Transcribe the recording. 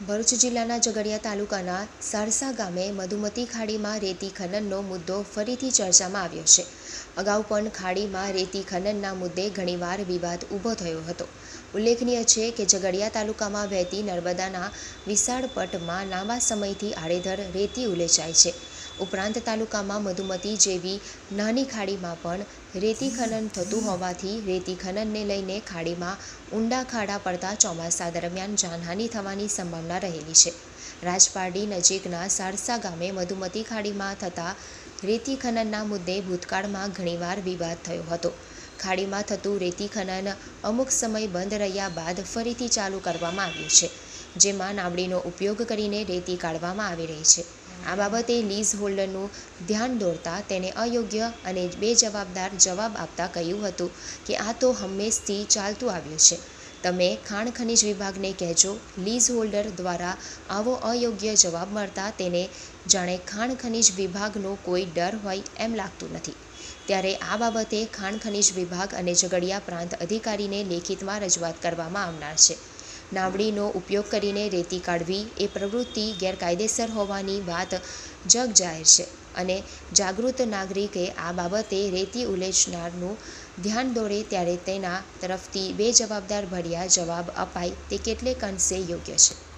ભરૂચ જિલ્લાના ઝઘડિયા તાલુકાના સારસા ગામે મધુમતી ખાડીમાં રેતી ખનનનો મુદ્દો ફરીથી ચર્ચામાં આવ્યો છે. અગાઉ પણ ખાડીમાં રેતી ખનનના મુદ્દે ઘણીવાર વિવાદ ઊભો થયો હતો. ઉલ્લેખનીય છે કે ઝઘડિયા તાલુકામાં વહેતી નર્મદાના વિશાળ પટમાં લાંબા સમયથી આડેધડ રેતી ઉલેચાય છે. ઉપરાંત તાલુકામાં મધુમતી જેવી નાની ખાડીમાં પણ રેતી ખનન થતું હોવાથી રેતી ખનનને લઈને ખાડીમાં ઊંડા ખાડા પડતા ચોમાસા દરમિયાન જાનહાનિ થવાની સંભાવના રહેલી છે. રાજપારડી નજીકના સારસા ગામે મધુમતી ખાડીમાં થતા રેતી ખનનના મુદ્દે ભૂતકાળમાં ઘણીવાર વિવાદ થયો હતો. ખાડીમાં થતું રેતી ખનન અમુક સમય બંધ રહ્યા બાદ ફરીથી ચાલુ કરવામાં આવ્યું છે, જેમાં નાવડીનો ઉપયોગ કરીને રેતી કાઢવામાં આવી રહી છે. આ બાબતે લીઝ હોલ્ડરનું ધ્યાન દોરતા તેને અયોગ્ય અને બેજવાબદાર જવાબ આપતા કહ્યું હતું કે આ તો હંમેશથી ચાલતું આવ્યું છે. તમે ખાણ ખનિજ વિભાગને કહેજો, લીઝ હોલ્ડર દ્વારા આવો અયોગ્ય જવાબ મળતા તેને જાણે ખાણ ખનિજ વિભાગનો કોઈ ડર હોય એમ લાગતું નથી. ત્યારે આ બાબતે ખાણ ખનિજ વિભાગ અને ઝઘડિયા પ્રાંત અધિકારીને લેખિતમાં રજૂઆત કરવામાં આવનાર છે. નાવડીનો ઉપયોગ કરીને રેતી કાઢવી એ પ્રવૃત્તિ ગેરકાયદેસર હોવાની વાત જગજાહેર છે અને જાગૃત નાગરિકે આ બાબતે રેતી ઉલેચનારનું ધ્યાન દોરે ત્યારે તેના તરફથી બેજવાબદાર ભર્યા જવાબ અપાય તે કેટલેક અંશે યોગ્ય છે.